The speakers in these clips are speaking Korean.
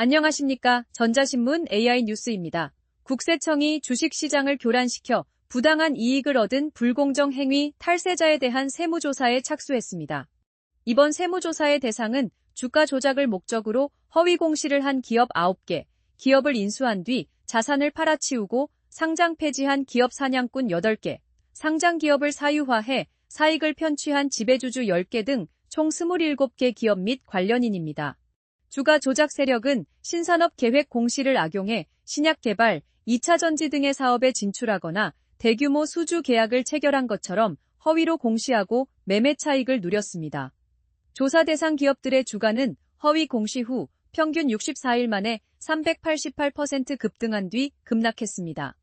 안녕하십니까. 전자신문 AI 뉴스입니다. 국세청이 주식시장을 교란시켜 부당한 이익을 얻은 불공정 행위 탈세자에 대한 세무조사에 착수했습니다. 이번 세무조사의 대상은 주가 조작을 목적으로 허위 공시를 한 기업 9개, 기업을 인수한 뒤 자산을 팔아치우고 상장 폐지한 기업 사냥꾼 8개, 상장 기업을 사유화해 사익을 편취한 지배주주 10개 등 총 27개 기업 및 관련인입니다. 주가 조작 세력은 신산업 계획 공시를 악용해 신약 개발, 2차 전지 등의 사업에 진출하거나 대규모 수주 계약을 체결한 것처럼 허위로 공시하고 매매 차익을 누렸습니다. 조사 대상 기업들의 주가는 허위 공시 후 평균 64일 만에 388% 급등한 뒤 급락했습니다.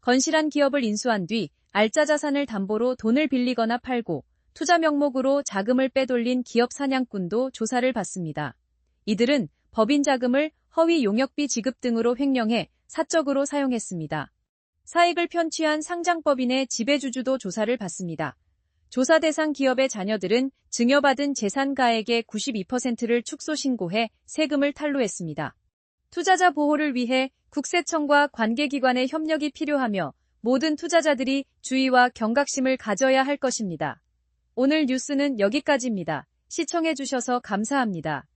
건실한 기업을 인수한 뒤 알짜 자산을 담보로 돈을 빌리거나 팔고 투자 명목으로 자금을 빼돌린 기업 사냥꾼도 조사를 받습니다. 이들은 법인 자금을 허위 용역비 지급 등으로 횡령해 사적으로 사용했습니다. 사익을 편취한 상장법인의 지배주주도 조사를 받습니다. 조사 대상 기업의 자녀들은 증여받은 재산가액의 92%를 축소 신고해 세금을 탈루했습니다. 투자자 보호를 위해 국세청과 관계기관의 협력이 필요하며 모든 투자자들이 주의와 경각심을 가져야 할 것입니다. 오늘 뉴스는 여기까지입니다. 시청해주셔서 감사합니다.